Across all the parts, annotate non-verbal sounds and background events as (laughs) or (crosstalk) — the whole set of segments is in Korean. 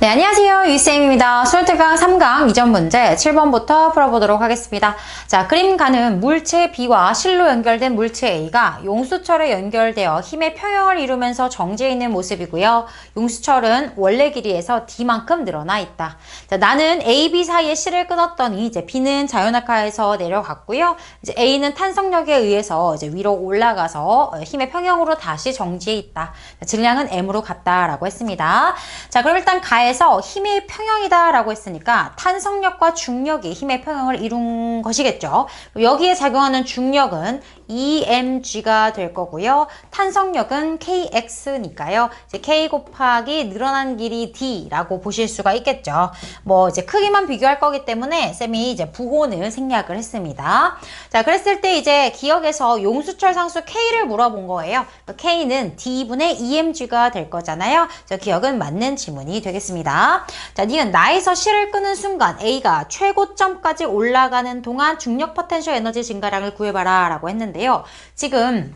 네, 안녕하세요. 유쌤입니다. 수능특강 3강 이전 문제 7번부터 풀어보도록 하겠습니다. 자, 그림 가는 물체 B와 실로 연결된 물체 A가 용수철에 연결되어 힘의 평형을 이루면서 정지해 있는 모습이고요. 용수철은 원래 길이에서 D만큼 늘어나 있다. 자, 나는 A, B 사이에 실을 끊었더니 이제 B는 자연낙하에서 내려갔고요. 이제 A는 탄성력에 의해서 이제 위로 올라가서 힘의 평형으로 다시 정지해 있다. 자, 질량은 M으로 같다라고 했습니다. 자, 그럼 일단 가에 에서 힘의 평형이다 라고 했으니까 탄성력과 중력이 힘의 평형을 이룬 것이겠죠. 여기에 작용하는 중력은 EMG가 될 거고요. 탄성력은 KX니까요. 이제 K 곱하기 늘어난 길이 D라고 보실 수가 있겠죠. 뭐 이제 크기만 비교할 거기 때문에 쌤이 이제 부호는 생략을 했습니다. 자, 그랬을 때 이제 기억에서 용수철 상수 K를 물어본 거예요. K는 D분의 EMG가 될 거잖아요. 자, 기억은 맞는 지문이 되겠습니다. 자, 니은 나에서 실을 끄는 순간 A가 최고점까지 올라가는 동안 중력 포텐셜 에너지 증가량을 구해봐라 라고 했는데 요. 지금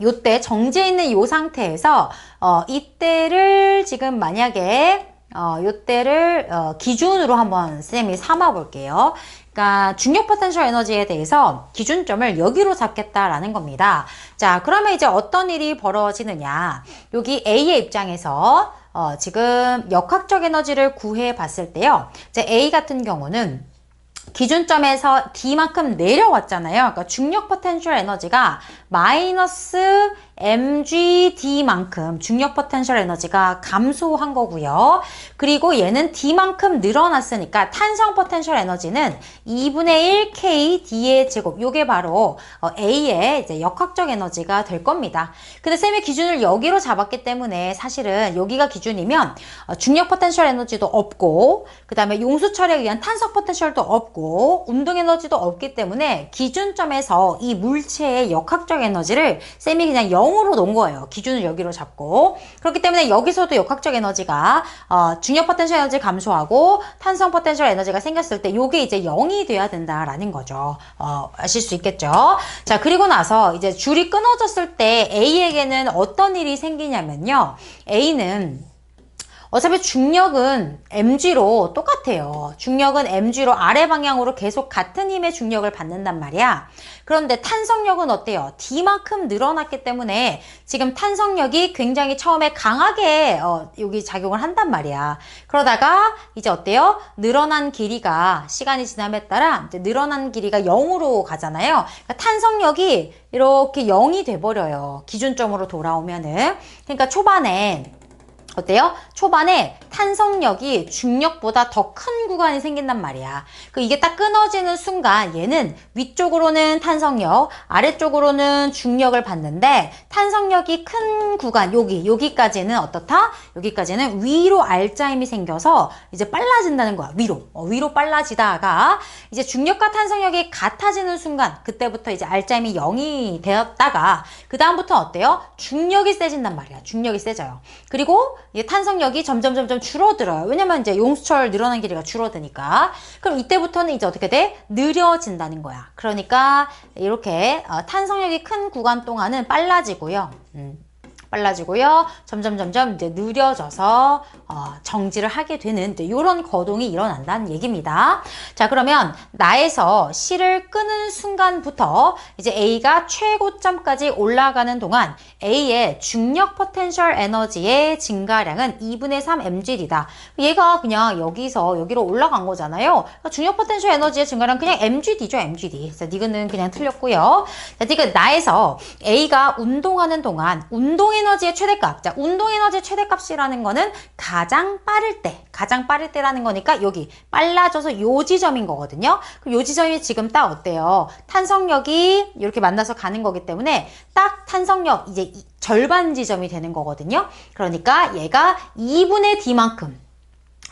요때 정지해 있는 요 상태에서 어, 이때를 지금 만약에 어, 요때를 어, 기준으로 한번 쌤이 삼아 볼게요. 그러니까 중력 포텐셜 에너지에 대해서 기준점을 여기로 잡겠다라는 겁니다. 자, 그러면 이제 어떤 일이 벌어지느냐. 여기 A의 입장에서 어, 지금 역학적 에너지를 구해 봤을 때요. 이제 A 같은 경우는 기준점에서 D만큼 내려왔잖아요. 그러니까 중력 포텐셜 에너지가 마이너스 mgd만큼 중력 포텐셜 에너지가 감소한 거고요. 그리고 얘는 d만큼 늘어났으니까 탄성 포텐셜 에너지는 2분의 1 k d의 제곱 요게 바로 어, a의 이제 역학적 에너지가 될 겁니다. 근데 쌤이 기준을 여기로 잡았기 때문에 사실은 여기가 기준이면 어, 중력 포텐셜 에너지도 없고 그 다음에 용수철에 의한 탄성 포텐셜도 없고 운동 에너지도 없기 때문에 기준점에서 이 물체의 역학적 에너지를 쌤이 그냥 0 0으로 놓은 거예요. 기준을 여기로 잡고. 그렇기 때문에 여기서도 역학적 에너지가 어, 중력 포텐셜 에너지 감소하고 탄성 포텐셜 에너지가 생겼을 때 이게 이제 0이 돼야 된다라는 거죠. 어, 아실 수 있겠죠? 자, 그리고 나서 이제 줄이 끊어졌을 때 A에게는 어떤 일이 생기냐면요. A는 어차피 중력은 mg로 똑같아요. 중력은 mg로 아래 방향으로 계속 같은 힘의 중력을 받는단 말이야. 그런데 탄성력은 어때요? d만큼 늘어났기 때문에 지금 탄성력이 굉장히 처음에 강하게 어, 여기 작용을 한단 말이야. 그러다가 이제 어때요? 늘어난 길이가 시간이 지남에 따라 이제 늘어난 길이가 0으로 가잖아요. 그러니까 탄성력이 이렇게 0이 돼버려요. 기준점으로 돌아오면은. 그러니까 초반에 어때요? 초반에 탄성력이 중력보다 더 큰 구간이 생긴단 말이야. 그 이게 딱 끊어지는 순간 얘는 위쪽으로는 탄성력, 아래쪽으로는 중력을 받는데 탄성력이 큰 구간 여기 여기까지는 어떻다? 여기까지는 위로 알짜임이 생겨서 이제 빨라진다는 거야. 위로 어, 위로 빨라지다가 이제 중력과 탄성력이 같아지는 순간 그때부터 이제 알짜임이 0이 되었다가 그 다음부터 어때요? 중력이 세진단 말이야. 중력이 세져요. 그리고 이 탄성력이 점점 점점 줄어들어요. 왜냐면 이제 용수철 늘어난 길이가 줄어드니까. 그럼 이때부터는 이제 어떻게 돼? 느려진다는 거야. 그러니까 이렇게 어, 탄성력이 큰 구간 동안은 빨라지고요. 음. 빨라지고요. 점점 점점 이제 느려져서 어, 정지를 하게 되는 이런 거동이 일어난다는 얘기입니다. 자 그러면 나에서 실을 끄는 순간부터 이제 A가 최고점까지 올라가는 동안 A의 중력 포텐셜 에너지의 증가량은 2분의 3 mgd다. 얘가 그냥 여기서 여기로 올라간 거잖아요. 그러니까 중력 포텐셜 에너지의 증가량 그냥 mgd죠, mgd. 자, 니그는 그냥 틀렸고요. 자, 니그 나에서 A가 운동하는 동안 운동 에너지의 최대값. 자, 운동 에너지의 최대값이라는 거는 가장 빠를 때, 가장 빠를 때라는 거니까 여기 빨라져서 요 지점인 거거든요. 그럼 요 지점이 지금 딱 어때요? 탄성력이 이렇게 만나서 가는 거기 때문에 딱 탄성력 이제 절반 지점이 되는 거거든요. 그러니까 얘가 2분의 D만큼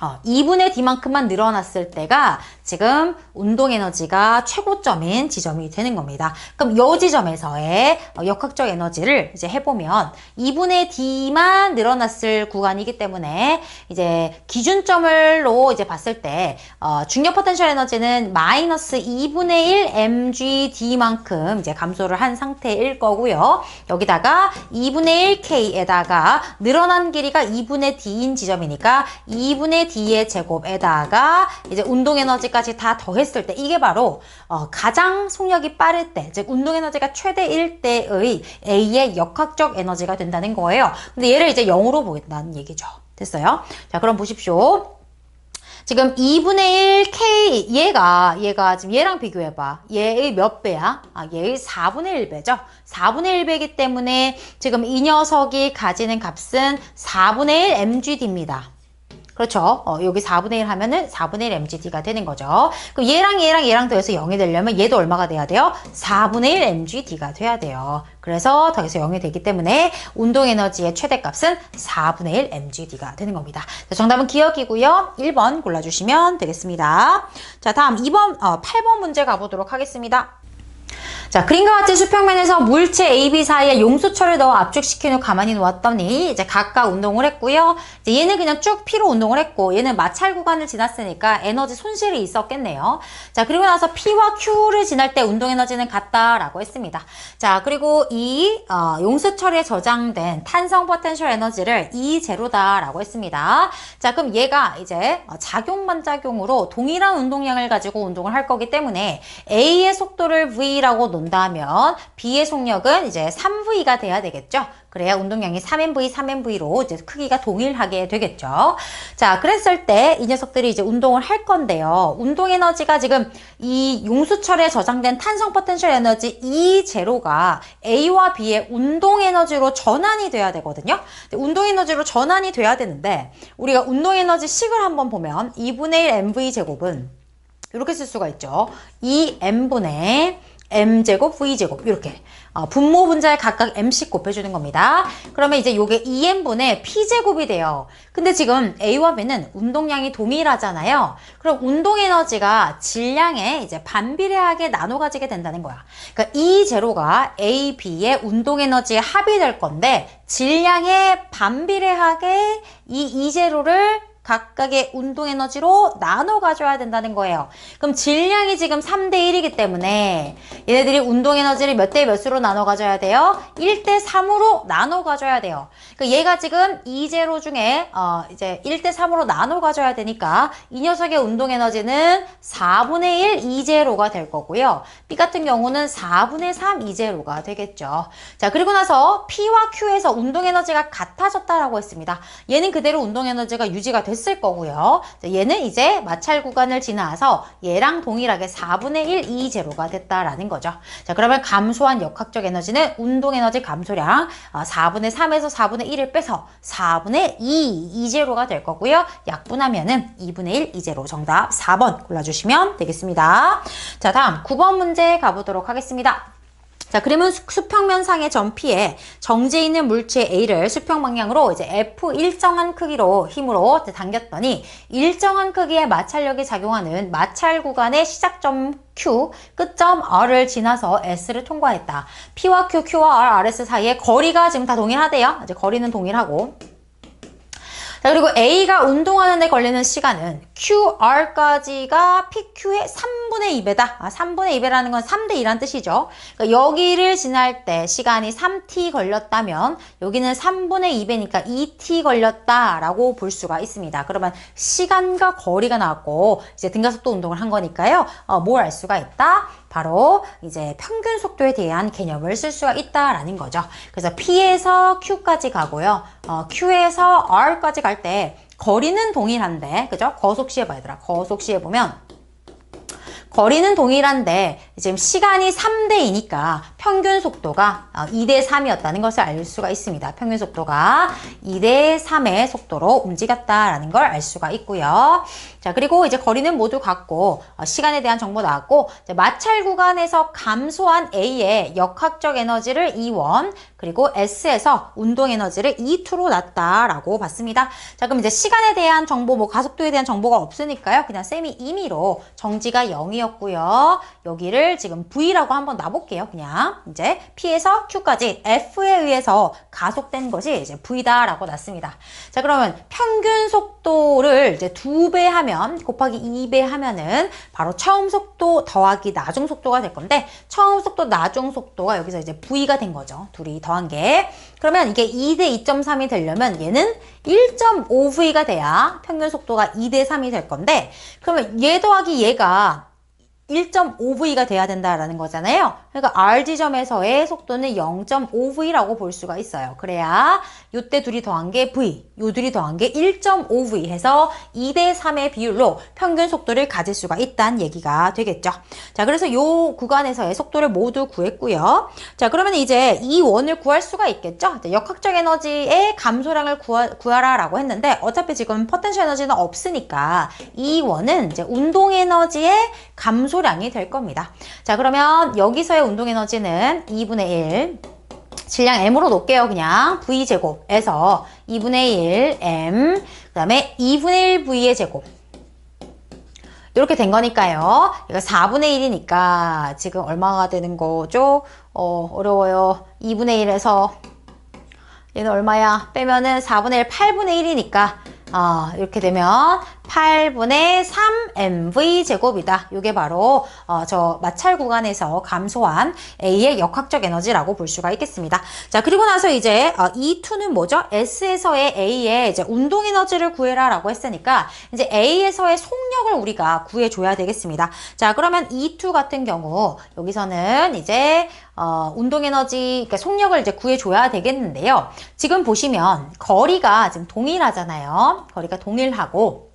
어, 2분의 D만큼만 늘어났을 때가 지금 운동 에너지가 최고점인 지점이 되는 겁니다. 그럼 이 지점에서의 어, 역학적 에너지를 이제 해보면 2분의 D만 늘어났을 구간이기 때문에 이제 기준점을로 이제 봤을 때 어, 중력 포텐셜 에너지는 마이너스 2분의 1 mgd만큼 이제 감소를 한 상태일 거고요. 여기다가 2분의 1k에다가 늘어난 길이가 2분의 d인 지점이니까 2분의 d의 제곱에다가 이제 운동 에너지 까지 다 더했을 때 이게 바로 어, 가장 속력이 빠를 때, 즉 운동 에너지가 최대일 때의 A의 역학적 에너지가 된다는 거예요. 근데 얘를 이제 0으로 보겠다는 얘기죠. 됐어요? 자, 그럼 보십시오. 지금 2분의 1K 얘가 얘가 지금 얘랑 비교해봐. 얘의 몇 배야? 아, 얘의 4분의 1배죠. 4분의 1배이기 때문에 지금 이 녀석이 가지는 값은 4분의 1 mgd입니다. 그렇죠. 어, 여기 4분의 1 하면은 4분의 1 mgd가 되는 거죠. 그럼 얘랑 얘랑 얘랑 더해서 0이 되려면 얘도 얼마가 돼야 돼요? 4분의 1 mgd가 돼야 돼요. 그래서 더해서 0이 되기 때문에 운동 에너지의 최대값은 4분의 1 mgd가 되는 겁니다. 자, 정답은 기억이고요. 1번 골라주시면 되겠습니다. 자, 다음 2번, 어, 8번 문제 가보도록 하겠습니다. 자, 그림과 같은 수평면에서 물체 AB 사이에 용수철을 넣어 압축시킨 후 가만히 놓았더니 이제 각각 운동을 했고요. 이제 얘는 그냥 쭉 P로 운동을 했고 얘는 마찰 구간을 지났으니까 에너지 손실이 있었겠네요. 자, 그리고 나서 P와 Q를 지날 때 운동 에너지는 같다라고 했습니다. 자, 그리고 이 어, 용수철에 저장된 탄성 포텐셜 에너지를 E 제로다라고 했습니다. 자, 그럼 얘가 이제 어, 작용 반작용으로 동일한 운동량을 가지고 운동을 할 거기 때문에 A의 속도를 V라고 논다면 B의 속력은 이제 3V가 돼야 되겠죠. 그래야 운동량이 3MV, 3MV로 이제 크기가 동일하게 되겠죠. 자, 그랬을 때 이 녀석들이 이제 운동을 할 건데요. 운동 에너지가 지금 이 용수철에 저장된 탄성 포텐셜 에너지 E0가 A와 B의 운동 에너지로 전환이 돼야 되거든요. 운동 에너지로 전환이 돼야 되는데 우리가 운동 에너지 식을 한번 보면 2분의 1 MV 제곱은 이렇게 쓸 수가 있죠. 2m분의 m제곱, v제곱 이렇게 어, 분모 분자에 각각 m씩 곱해주는 겁니다. 그러면 이제 요게 2m분의 p제곱이 돼요. 근데 지금 a와 b는 운동량이 동일하잖아요. 그럼 운동 에너지가 질량에 이제 반비례하게 나눠 가지게 된다는 거야. 그러니까 이 제로가 a, b의 운동 에너지의 합이 될 건데 질량에 반비례하게 이 이제로를 각각의 운동 에너지로 나눠 가져야 된다는 거예요. 그럼 질량이 지금 3대 1이기 때문에 얘네들이 운동 에너지를 몇 대 몇으로 나눠 가져야 돼요? 1대 3으로 나눠 가져야 돼요. 그러니까 얘가 지금 2제로 중에 어 이제 1대 3으로 나눠 가져야 되니까 이 녀석의 운동 에너지는 4분의 1 2제로가 될 거고요. B 같은 경우는 4분의 3 2제로가 되겠죠. 자, 그리고 나서 P와 Q에서 운동 에너지가 같아졌다라고 했습니다. 얘는 그대로 운동 에너지가 유지가 됐 됐을 거고요. 얘는 이제 마찰 구간을 지나서 얘랑 동일하게 4분의 1 2 제로가 됐다라는 거죠. 자, 그러면 감소한 역학적 에너지는 운동 에너지 감소량 4분의 어, 3에서 4분의 1을 빼서 4분의 2 2 제로가 될 거고요. 약분하면 은 2분의 1 2 제로 정답 4번 골라주시면 되겠습니다. 자, 다음 9번 문제 가보도록 하겠습니다. 자, 그러면 수평면상의 점피에 정제 있는 물체 A를 수평 방향으로 이제 F 일정한 크기로 힘으로 당겼더니 일정한 크기의 마찰력이 작용하는 마찰 구간의 시작점 Q, 끝점 R을 지나서 S를 통과했다. P와 Q, Q와 R, RS 사이의 거리가 지금 다 동일하대요. 이제 거리는 동일하고. 자, 그리고 A가 운동하는 데 걸리는 시간은 QR까지가 PQ의 3분의 2배다. 아, 3분의 2배라는 건 3대 2란 뜻이죠. 그러니까 여기를 지날 때 시간이 3t 걸렸다면 여기는 3분의 2배니까 2t 걸렸다라고 볼 수가 있습니다. 그러면 시간과 거리가 나왔고 이제 등가속도 운동을 한 거니까요. 어, 뭘 알 수가 있다? 바로 이제 평균 속도에 대한 개념을 쓸 수가 있다라는 거죠. 그래서 P에서 Q까지 가고요. 어, Q에서 R까지 갈 때 거리는 동일한데, 그죠? 거속시해봐, 얘들아. 거속시해보면 거리는 동일한데 지금 시간이 3대2니까 평균 속도가 2대 3이었다는 것을 알 수가 있습니다. 평균 속도가 2대 3의 속도로 움직였다라는 걸 알 수가 있고요. 자, 그리고 이제 거리는 모두 같고, 어, 시간에 대한 정보 나왔고, 마찰 구간에서 감소한 A의 역학적 에너지를 E1, 그리고 S에서 운동 에너지를 E2로 놨다라고 봤습니다. 자, 그럼 이제 시간에 대한 정보, 뭐 가속도에 대한 정보가 없으니까요. 그냥 쌤이 임의로 정지가 0이었고요. 여기를 지금 V라고 한번 놔볼게요. 그냥 이제 P에서 Q까지 F에 의해서 가속된 것이 이제 V다라고 놨습니다. 자, 그러면 평균 속도를 이제 두 배 하면 곱하기 2배 하면은 바로 처음 속도 더하기 나중 속도가 될 건데 처음 속도 나중 속도가 여기서 이제 V가 된 거죠. 둘이 더한 게. 그러면 이게 2대 2.3이 되려면 얘는 1.5V가 돼야 평균 속도가 2대 3이 될 건데 그러면 얘 더하기 얘가 1.5V가 돼야 된다라는 거잖아요. 그러니까 R 지점에서의 속도는 0.5V라고 볼 수가 있어요. 그래야 요때 둘이 더한 게 V, 요 둘이 더한 게 1.5V 해서 2대 3의 비율로 평균 속도를 가질 수가 있다는 얘기가 되겠죠. 자, 그래서 요 구간에서의 속도를 모두 구했고요. 자, 그러면 이제 이 원을 구할 수가 있겠죠. 역학적 에너지의 감소량을 구하, 구하라라고 했는데 어차피 지금 포텐셜 에너지는 없으니까 이 원은 이제 운동 에너지의 감소 량이 될 겁니다. 자, 그러면 여기서의 운동 에너지는 2분의 1 질량 m으로 놓을게요. 그냥 v제곱에서 2분의 1 m 그 다음에 2분의 1 v의 제곱 이렇게 된 거니까요. 이거 4분의 1이니까 지금 얼마가 되는 거죠? 어, 어려워요. 2분의 1에서 얘는 얼마야? 빼면은 4분의 1, 8분의 1이니까 어, 이렇게 되면 8분의 3 mv 제곱이다. 이게 바로 어, 저 마찰 구간에서 감소한 A의 역학적 에너지라고 볼 수가 있겠습니다. 자 그리고 나서 이제 어, E2는 뭐죠? S에서의 A의 이제 운동 에너지를 구해라라고 했으니까 이제 A에서의 속력을 우리가 구해줘야 되겠습니다. 자 그러면 E2 같은 경우 여기서는 이제 어, 운동 에너지, 그러니까 속력을 이제 구해줘야 되겠는데요. 지금 보시면 거리가 지금 동일하잖아요. 거리가 동일하고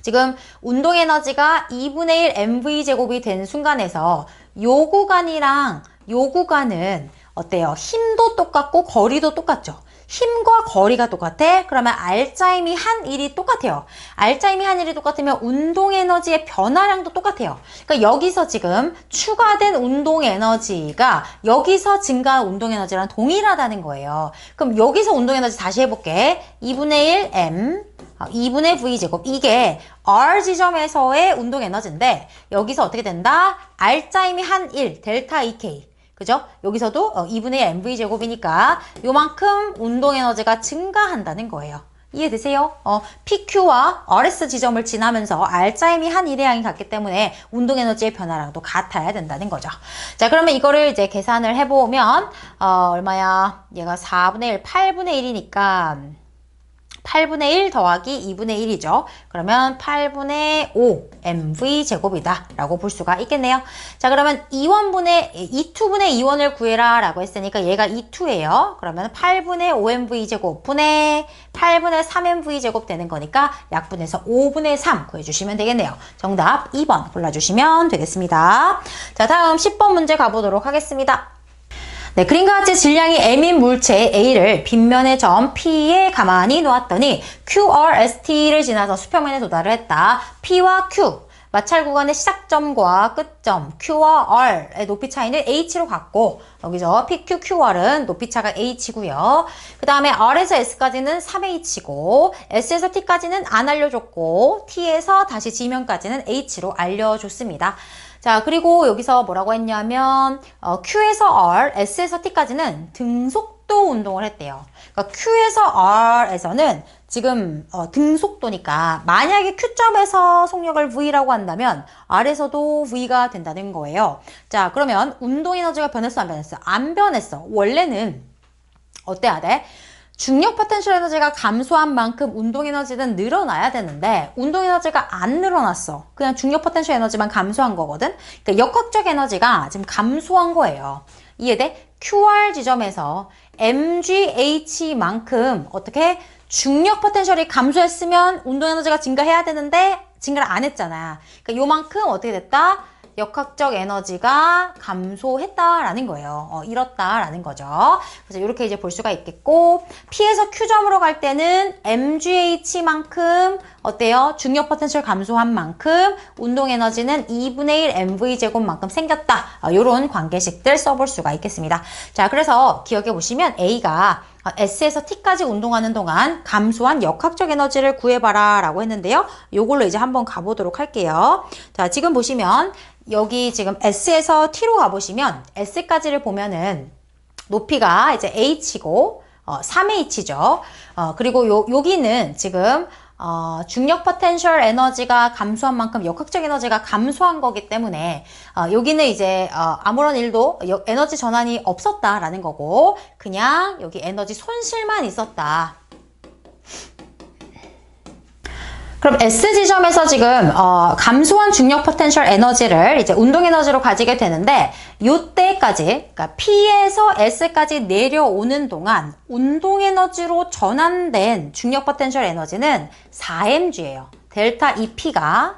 지금 운동 에너지가 2분의 1 mv 제곱이 된 순간에서 요 구간이랑 요 구간은 어때요? 힘도 똑같고 거리도 똑같죠. 힘과 거리가 똑같아? 그러면 알짜임이 한 일이 똑같아요. 알짜임이 한 일이 똑같으면 운동 에너지의 변화량도 똑같아요. 그러니까 여기서 지금 추가된 운동 에너지가 여기서 증가한 운동 에너지랑 동일하다는 거예요. 그럼 여기서 운동 에너지 다시 해볼게. 2분의 1 m 2분의 v제곱 이게 R 지점에서의 운동 에너지인데 여기서 어떻게 된다? R짜임이 한 1, 델타 EK 그죠? 여기서도 2분의 어, mv 제곱이니까 요만큼 운동 에너지가 증가한다는 거예요. 이해되세요? 어, PQ와 RS 지점을 지나면서 R자임이 한 일의 양이 같기 때문에 운동 에너지의 변화량도 같아야 된다는 거죠. 자, 그러면 이거를 이제 계산을 해보면, 어, 얼마야? 얘가 4분의 1, 8분의 1이니까, 8분의 1 더하기 2분의 1이죠. 그러면 8분의 5 mv 제곱이다 라고 볼 수가 있겠네요. 자 그러면 2원분의 2투분의 2원을 구해라 라고 했으니까 얘가 2투예요. 그러면 8분의 5mv 제곱 분의 8분의 3mv 제곱 되는 거니까 약분해서 5분의 3 구해주시면 되겠네요. 정답 2번 골라주시면 되겠습니다. 자 다음 10번 문제 가보도록 하겠습니다. 네, 그림과 같이 질량이 m인 물체 A를 빗면의 점 P에 가만히 놓았더니 QRST를 지나서 수평면에 도달을 했다. P와 Q, 마찰 구간의 시작점과 끝점 Q와 R의 높이 차이는 H로 갖고 여기서 PQ, QR은 높이 차가 H고요. 그 다음에 R에서 S까지는 3H고 S에서 T까지는 안 알려줬고 T에서 다시 지면까지는 H로 알려줬습니다. 자, 그리고 여기서 뭐라고 했냐면 어, Q에서 R, S에서 T까지는 등속도 운동을 했대요. 그러니까 Q에서 R에서는 지금 어, 등속도니까 만약에 Q점에서 속력을 V라고 한다면 R에서도 V가 된다는 거예요. 자, 그러면 운동 에너지가 변했어, 안 변했어? 안 변했어. 원래는 어때야 돼? 중력 포텐셜 에너지가 감소한 만큼 운동 에너지는 늘어나야 되는데 운동 에너지가 안 늘어났어. 그냥 중력 포텐셜 에너지만 감소한 거거든. 그러니까 역학적 에너지가 지금 감소한 거예요. 이해돼? QR 지점에서 MGH만큼 어떻게 중력 포텐셜이 감소했으면 운동 에너지가 증가해야 되는데 증가를 안 했잖아. 그러니까 요만큼 어떻게 됐다? 역학적 에너지가 감소했다라는 거예요. 어, 잃었다라는 거죠. 그래서 이렇게 이제 볼 수가 있겠고 P에서 Q점으로 갈 때는 MGH만큼 어때요? 중력 포텐셜 감소한 만큼 운동 에너지는 2분의 1 MV 제곱만큼 생겼다. 어, 이런 관계식들 써볼 수가 있겠습니다. 자, 그래서 기억해 보시면 A가 S에서 T까지 운동하는 동안 감소한 역학적 에너지를 구해봐라 라고 했는데요. 요걸로 이제 한번 가보도록 할게요. 자, 지금 보시면 여기 지금 S에서 T로 가보시면 S까지를 보면은 높이가 이제 H고 어, 3H죠. 어, 그리고 요, 여기는 지금 어, 중력 포텐셜 에너지가 감소한 만큼 역학적 에너지가 감소한 거기 때문에 어, 여기는 이제 어, 아무런 일도 여, 에너지 전환이 없었다라는 거고 그냥 여기 에너지 손실만 있었다. 그럼 S 지점에서 지금 어, 감소한 중력 포텐셜 에너지를 이제 운동 에너지로 가지게 되는데 이때까지 그러니까 P에서 S까지 내려오는 동안 운동 에너지로 전환된 중력 포텐셜 에너지는 4mg예요. 델타 EP가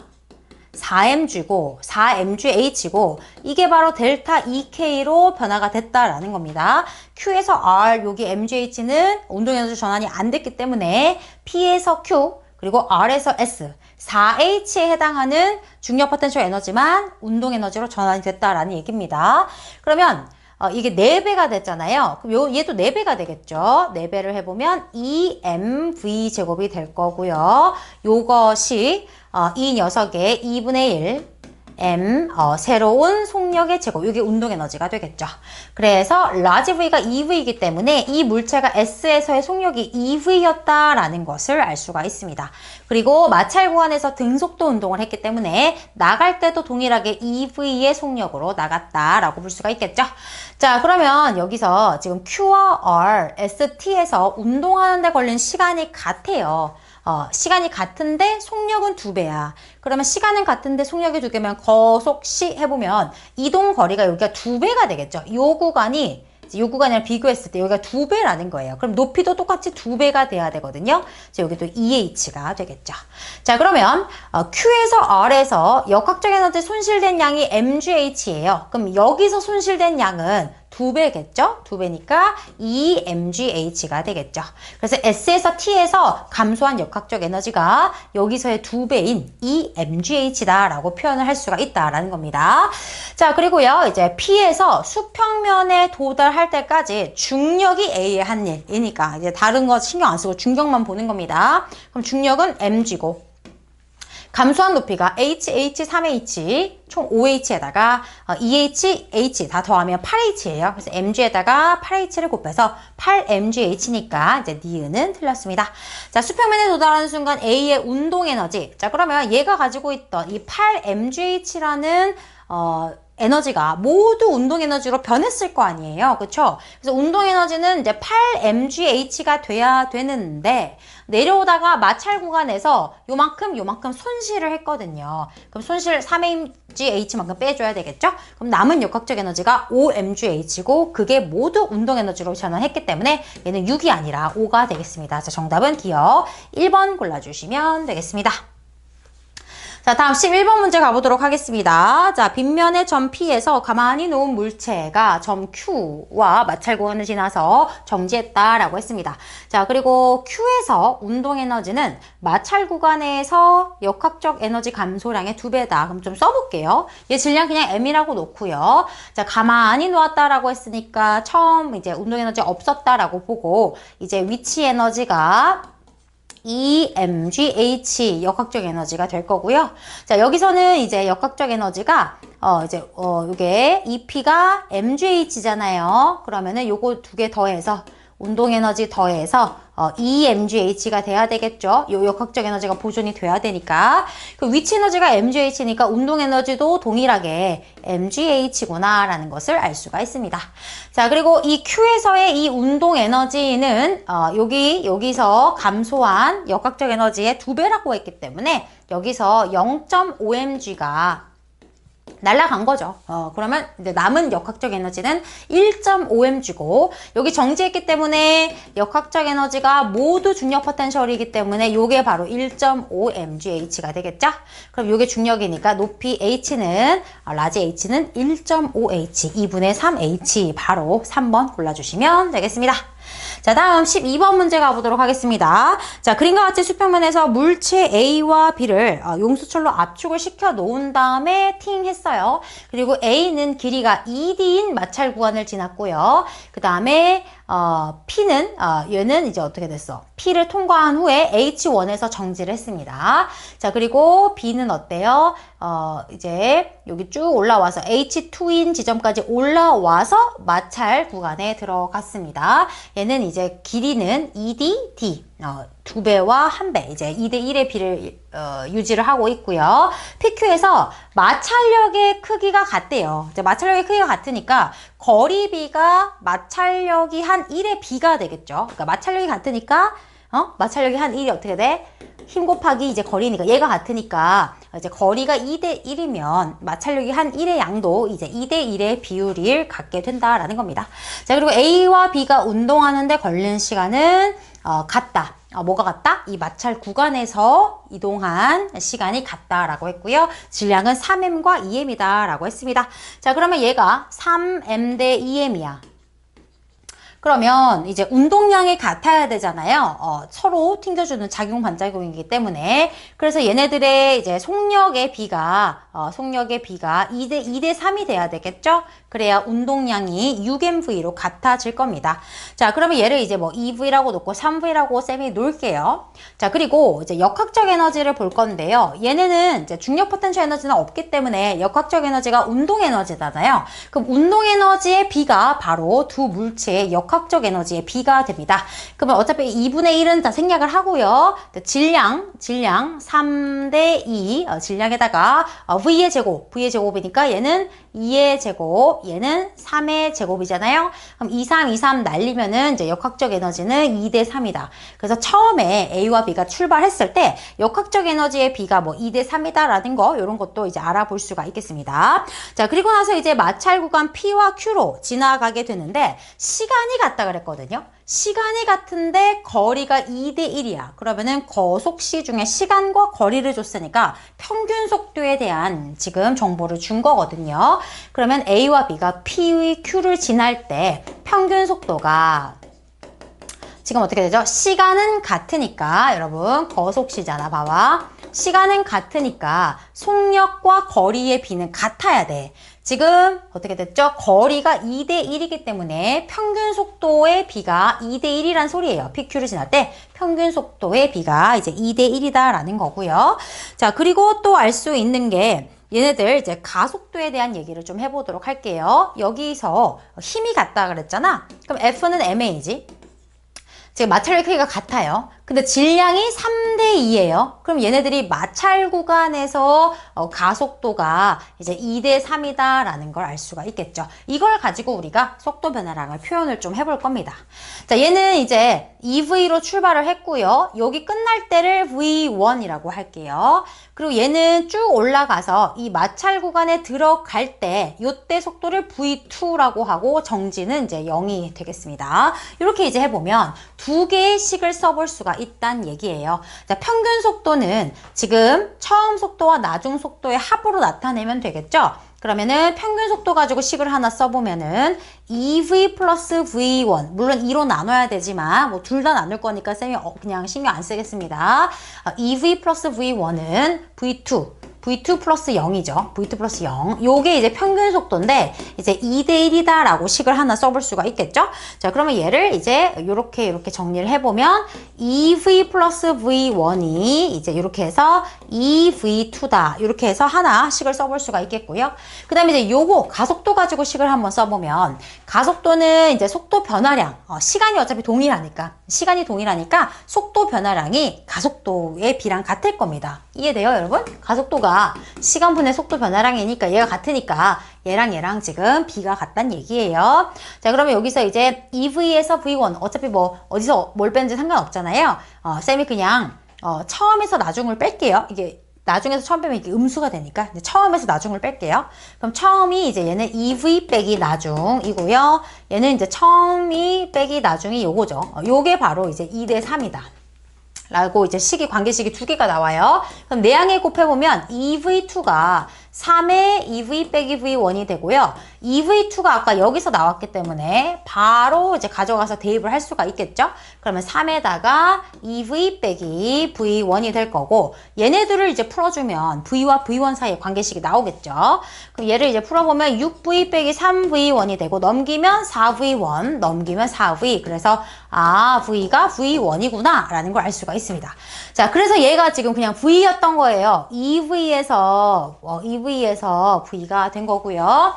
4mg고 4mgh고 이게 바로 델타 EK로 변화가 됐다라는 겁니다. Q에서 R 여기 mgh는 운동 에너지 전환이 안 됐기 때문에 P에서 Q 그리고 R에서 S 4H에 해당하는 중력 포텐셜 에너지만 운동 에너지로 전환이 됐다라는 얘기입니다. 그러면 어, 이게 4배가 됐잖아요. 그럼 요, 얘도 4배가 되겠죠. 4배를 해보면 2mv 제곱이 될 거고요. 요것이 어, 이 녀석의 2분의 1 m 어, 새로운 속력의 제곱 이게 운동 에너지가 되겠죠. 그래서 라지 V가 EV이기 때문에 이 물체가 S에서의 속력이 EV였다라는 것을 알 수가 있습니다. 그리고 마찰 구간에서 등속도 운동을 했기 때문에 나갈 때도 동일하게 EV의 속력으로 나갔다라고 볼 수가 있겠죠. 자 그러면 여기서 지금 Q와 R, ST에서 운동하는 데 걸린 시간이 같아요. 어, 시간이 같은데 속력은 두 배야. 그러면 시간은 같은데 속력이 두 개면 거속시 해보면 이동 거리가 여기가 두 배가 되겠죠. 요 구간이 요 구간이랑 비교했을 때 여기가 두 배라는 거예요. 그럼 높이도 똑같이 두 배가 돼야 되거든요. 자, 여기도 EH가 되겠죠. 자, 그러면 어, Q에서 R에서 역학적 에너지 손실된 양이 MGH예요. 그럼 여기서 손실된 양은 두 배겠죠? 두 배니까 2mgh가 되겠죠. 그래서 S에서 T에서 감소한 역학적 에너지가 여기서의 두 배인 2mgh다라고 표현을 할 수가 있다라는 겁니다. 자, 그리고요, 이제 P에서 수평면에 도달할 때까지 중력이 A의 한 일이니까 이제 다른 거 신경 안 쓰고 중력만 보는 겁니다. 그럼 중력은 mg고 감소한 높이가 HH, 3H, 총 5H에다가 2H, H 다 더하면 8H예요. 그래서 MG에다가 8H를 곱해서 8MGH니까 이제 니은은 틀렸습니다. 자, 수평면에 도달하는 순간 A의 운동 에너지. 자, 그러면 얘가 가지고 있던 이 8MGH라는 어, 에너지가 모두 운동 에너지로 변했을 거 아니에요. 그쵸? 그래서 운동 에너지는 이제 8mgh가 돼야 되는데 내려오다가 마찰 구간에서 요만큼 요만큼 손실을 했거든요. 그럼 손실 3mgh만큼 빼줘야 되겠죠? 그럼 남은 역학적 에너지가 5mgh고 그게 모두 운동 에너지로 전환했기 때문에 얘는 6이 아니라 5가 되겠습니다. 자, 정답은 기억 1번 골라주시면 되겠습니다. 자, 다음 11번 문제 가보도록 하겠습니다. 자, 빗면의 점 P에서 가만히 놓은 물체가 점 Q와 마찰 구간을 지나서 정지했다라고 했습니다. 자, 그리고 Q에서 운동 에너지는 마찰 구간에서 역학적 에너지 감소량의 두 배다. 그럼 좀 써볼게요. 얘 질량 그냥 M이라고 놓고요. 자, 가만히 놓았다라고 했으니까 처음 이제 운동 에너지 없었다라고 보고 이제 위치 에너지가 EMGH 역학적 에너지가 될 거고요. 자, 여기서는 이제 역학적 에너지가 어 이제 어 요게 EP가 MGH잖아요. 그러면은 요거 두 개 더해서 운동 에너지 더해서 어, EMGH가 돼야 되겠죠. 요 역학적 에너지가 보존이 돼야 되니까. 그 위치 에너지가 MGH니까 운동 에너지도 동일하게 MGH구나라는 것을 알 수가 있습니다. 자, 그리고 이 Q에서의 이 운동 에너지는 어, 여기 여기서 감소한 역학적 에너지의 두 배라고 했기 때문에 여기서 0.5mg가 날라간 거죠. 어, 그러면 이제 남은 역학적 에너지는 1.5mg고 여기 정지했기 때문에 역학적 에너지가 모두 중력 포텐셜이기 때문에 이게 바로 1.5mgh가 되겠죠? 그럼 이게 중력이니까 높이 h는 아, 라지 h는 1.5h 2분의 3h 바로 3번 골라주시면 되겠습니다. 자, 다음 12번 문제 가보도록 하겠습니다. 자, 그림과 같이 수평면에서 물체 A와 B를 어, 용수철로 압축을 시켜 놓은 다음에 팅 했어요. 그리고 A는 길이가 2D인 마찰 구간을 지났고요. 그 다음에 어, P는 어, 얘는 이제 어떻게 됐어? P를 통과한 후에 H1에서 정지를 했습니다. 자, 그리고 B는 어때요? 어, 이제 여기 쭉 올라와서 H2인 지점까지 올라와서 마찰 구간에 들어갔습니다. 얘는 이제 길이는 2D, D. 어, 두 배와 한 배, 이제 2대 1의 비를 어, 유지를 하고 있고요. PQ에서 마찰력의 크기가 같대요. 이제 마찰력의 크기가 같으니까 거리비가 마찰력이 한 1의 비가 되겠죠. 그러니까 마찰력이 같으니까 어? 마찰력이 한 1이 어떻게 돼? 힘 곱하기 이제 거리니까 얘가 같으니까 이제 거리가 2대 1이면 마찰력이 한 1의 양도 이제 2대 1의 비율을 갖게 된다라는 겁니다. 자, 그리고 A와 B가 운동하는데 걸리는 시간은 어, 같다. 어, 뭐가 같다? 이 마찰 구간에서 이동한 시간이 같다라고 했고요. 질량은 3m과 2m이다 라고 했습니다. 자, 그러면 얘가 3m 대 2m이야. 그러면 이제 운동량이 같아야 되잖아요. 어, 서로 튕겨주는 작용 반작용이기 때문에 그래서 얘네들의 이제 속력의 비가 어, 속력의 비가 2대 2대 3이 돼야 되겠죠? 그래야 운동량이 6mv로 같아질 겁니다. 자, 그러면 얘를 이제 뭐 2v라고 놓고 3v라고 쌤이 놓을게요. 자, 그리고 이제 역학적 에너지를 볼 건데요. 얘네는 이제 중력 포텐셜 에너지는 없기 때문에 역학적 에너지가 운동 에너지잖아요. 그럼 운동 에너지의 비가 바로 두 물체의 역학적 에너지의 비가 됩니다. 그러면 어차피 2분의 1은 다 생략을 하고요. 질량, 질량 3대 2 어, 질량에다가 어, v의 제곱, v의 제곱이니까 얘는 2의 제곱, 얘는 3의 제곱이잖아요. 그럼 2, 3, 2, 3 날리면은 이제 역학적 에너지는 2대 3이다. 그래서 처음에 A와 B가 출발했을 때 역학적 에너지의 B가 뭐 2대 3이다라는 거 이런 것도 이제 알아볼 수가 있겠습니다. 자, 그리고 나서 이제 마찰 구간 P와 Q로 지나가게 되는데 시간이 같다 그랬거든요. 시간이 같은데 거리가 2대 1이야. 그러면은 거속시 중에 시간과 거리를 줬으니까 평균 속도에 대한 지금 정보를 준 거거든요. 그러면 A와 B가 P의 Q를 지날 때 평균 속도가 지금 어떻게 되죠? 시간은 같으니까 여러분 거속시잖아 봐봐. 시간은 같으니까 속력과 거리의 비는 같아야 돼. 지금 어떻게 됐죠? 거리가 2대 1이기 때문에 평균 속도의 비가 2대 1이란 소리예요. PQ를 지날 때 평균 속도의 비가 이제 2대 1이다라는 거고요. 자, 그리고 또 알 수 있는 게 얘네들 이제 가속도에 대한 얘기를 좀 해보도록 할게요. 여기서 힘이 같다 그랬잖아. 그럼 F는 MA지. 지금 마찰 크기가 같아요. 근데 질량이 3대 2예요. 그럼 얘네들이 마찰 구간에서 어, 가속도가 이제 2대 3이다라는 걸 알 수가 있겠죠. 이걸 가지고 우리가 속도 변화량을 표현을 좀 해볼 겁니다. 자, 얘는 이제 EV로 출발을 했고요. 여기 끝날 때를 V1이라고 할게요. 그리고 얘는 쭉 올라가서 이 마찰 구간에 들어갈 때 요때 속도를 V2라고 하고 정지는 이제 0이 되겠습니다. 이렇게 이제 해보면 두 개의 식을 써볼 수가 있단 얘기예요. 자, 평균 속도는 지금 처음 속도와 나중 속도의 합으로 나타내면 되겠죠? 그러면은 평균 속도 가지고 식을 하나 써보면은 EV 플러스 V1 물론 2로 나눠야 되지만 뭐 둘 다 나눌 거니까 쌤이 어, 그냥 신경 안 쓰겠습니다. EV 플러스 V1은 V2 V2 플러스 0이죠. V2 플러스 0. 요게 이제 평균 속도인데, 이제 2대 1이다 라고 식을 하나 써볼 수가 있겠죠? 자, 그러면 얘를 이제 이렇게 이렇게 정리를 해보면, EV 플러스 V1이 이제 이렇게 해서 EV2다. 이렇게 해서 하나 식을 써볼 수가 있겠고요. 그 다음에 이제 요거 가속도 가지고 식을 한번 써보면, 가속도는 이제 속도 변화량, 어, 시간이 어차피 동일하니까, 시간이 동일하니까 속도 변화량이 가속도의 비랑 같을 겁니다. 이해돼요, 여러분? 가속도가 시간분의 속도 변화량이니까 얘가 같으니까 얘랑 얘랑 지금 B가 같단 얘기예요. 자, 그러면 여기서 이제 EV에서 V1 어차피 뭐 어디서 뭘 뺀지 상관없잖아요. 어, 쌤이 그냥 어, 처음에서 나중을 뺄게요. 이게 나중에서 처음 빼면 이게 음수가 되니까 이제 처음에서 나중을 뺄게요. 그럼 처음이 이제 얘는 EV 빼기 나중이고요. 얘는 이제 처음이 빼기 나중이 요거죠. 어, 요게 바로 이제 2대 3이다. 라고 이제 식이 관계식이 두 개가 나와요. 그럼 내양에 곱해보면 EV2가 3의 EV 빼기 V1이 되고요. EV2가 아까 여기서 나왔기 때문에 바로 이제 가져가서 대입을 할 수가 있겠죠? 그러면 3에다가 EV 빼기 V1이 될 거고 얘네들을 이제 풀어주면 V와 V1 사이의 관계식이 나오겠죠? 그럼 얘를 이제 풀어보면 6V 빼기 3V1이 되고 넘기면 4V1, 넘기면 4V 그래서 아 V가 V1이구나 라는 걸 알 수가 있습니다. 자 그래서 얘가 지금 그냥 V였던 거예요. EV에서 어, EV 에서 V가 된 거고요.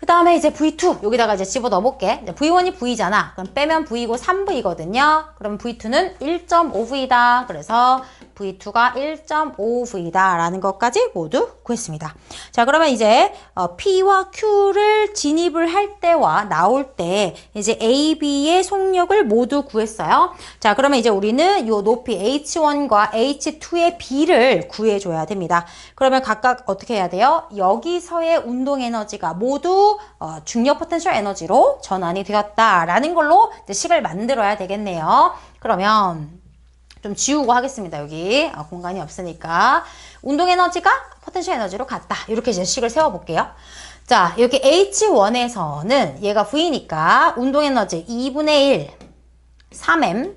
그 다음에 이제 V2 여기다가 이제 집어 넣어볼게. 이제 V1이 V잖아. 그럼 빼면 V고 3V거든요. 그럼 V2는 1.5V다. 그래서 V2가 1.5V다 라는 것까지 모두 구했습니다. 자 그러면 이제 어, P와 Q를 진입을 할 때와 나올 때 이제 A, B의 속력을 모두 구했어요. 자 그러면 이제 우리는 요 높이 H1과 H2의 B를 구해줘야 됩니다. 그러면 각각 어떻게 해야 돼요? 여기서의 운동 에너지가 모두 어, 중력 포텐셜 에너지로 전환이 되었다라는 걸로 이제 식을 만들어야 되겠네요. 그러면 좀 지우고 하겠습니다. 여기 어, 공간이 없으니까 운동 에너지가 포텐셜 에너지로 같다. 이렇게 이제 식을 세워볼게요. 자, 여기 H1에서는 얘가 V니까 운동 에너지 2분의 1, 3M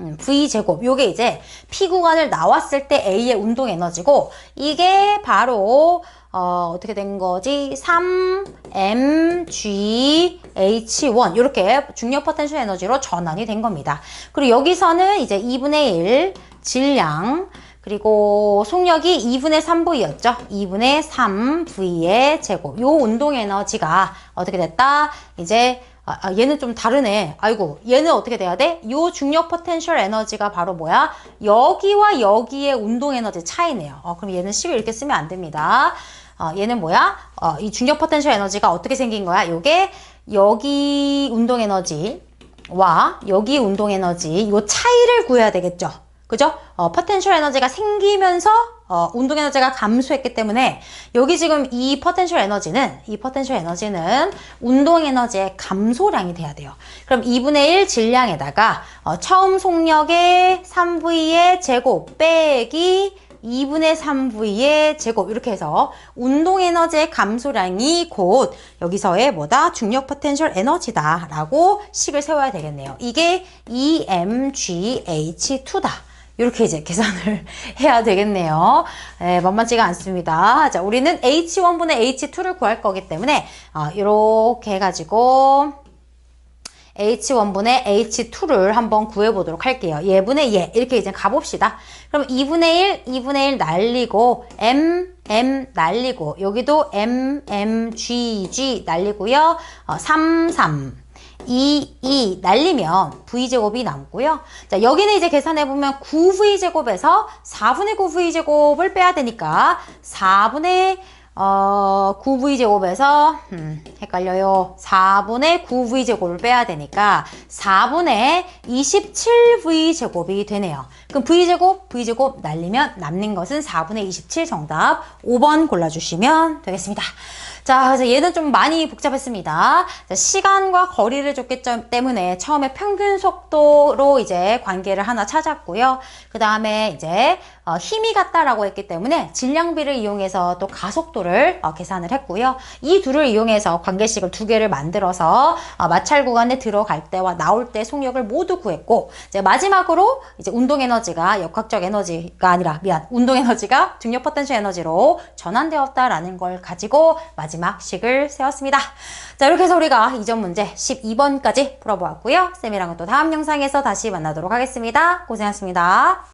음, V제곱 요게 이제 P 구간을 나왔을 때 A의 운동 에너지고 이게 바로 어, 어떻게 된 거지? 3mgh1 이렇게 중력 포텐셜 에너지로 전환이 된 겁니다. 그리고 여기서는 이제 2분의 1 질량 그리고 속력이 2분의 3V였죠. 2분의 3V의 제곱. 요 운동 에너지가 어떻게 됐다? 이제 아, 아, 얘는 좀 다르네. 아이고, 얘는 어떻게 돼야 돼? 요 중력 포텐셜 에너지가 바로 뭐야? 여기와 여기의 운동 에너지 차이네요. 어, 그럼 얘는 식을 이렇게 쓰면 안 됩니다. 어, 얘는 뭐야? 어, 이 중력 포텐셜 에너지가 어떻게 생긴 거야? 요게 여기 운동 에너지와 여기 운동 에너지 요 차이를 구해야 되겠죠. 그죠? 어, 포텐셜 에너지가 생기면서 어, 운동 에너지가 감소했기 때문에 여기 지금 이 포텐셜 에너지는 이 포텐셜 에너지는 운동 에너지의 감소량이 돼야 돼요. 그럼 2분의 1 질량에다가 어, 처음 속력의 3V의 제곱 빼기 2분의 3V의 제곱 이렇게 해서 운동 에너지의 감소량이 곧 여기서의 뭐다? 중력 포텐셜 에너지다 라고 식을 세워야 되겠네요. 이게 E EMGH2다. 이렇게 이제 계산을 (laughs) 해야 되겠네요. 에, 만만치가 않습니다. 자, 우리는 H1분의 H2를 구할 거기 때문에 어, 이렇게 해가지고 H1분의 H2를 한번 구해보도록 할게요. 얘분의 얘 이렇게 이제 가봅시다. 그럼 2분의 1, 2분의 1 날리고 M, M 날리고 여기도 M, M, G, G 날리고요. 어, 3, 3. 2, 2 날리면 V제곱이 남고요. 자, 여기는 이제 계산해보면 9V제곱에서 4분의 9V제곱을 빼야 되니까 4분의 어, 9V제곱에서, 음, 헷갈려요. 4분의 9V제곱을 빼야 되니까 4분의 27V제곱이 되네요. 그럼 V제곱, V제곱 날리면 남는 것은 4분의 27 정답 5번 골라주시면 되겠습니다. 자, 그래서 얘는 좀 많이 복잡했습니다. 자, 시간과 거리를 줬기 때문에 처음에 평균 속도로 이제 관계를 하나 찾았고요. 그 다음에 이제 어, 힘이 같다라고 했기 때문에 질량비를 이용해서 또 가속도를 어, 계산을 했고요. 이 둘을 이용해서 관계식을 두 개를 만들어서 어, 마찰 구간에 들어갈 때와 나올 때 속력을 모두 구했고 이제 마지막으로 이제 운동 에너지가 역학적 에너지가 아니라 미안 운동 에너지가 중력 포텐셜 에너지로 전환되었다라는 걸 가지고 마지막 식을 세웠습니다. 자 이렇게 해서 우리가 이전 문제 12번까지 풀어보았고요. 쌤이랑은 또 다음 영상에서 다시 만나도록 하겠습니다. 고생하셨습니다.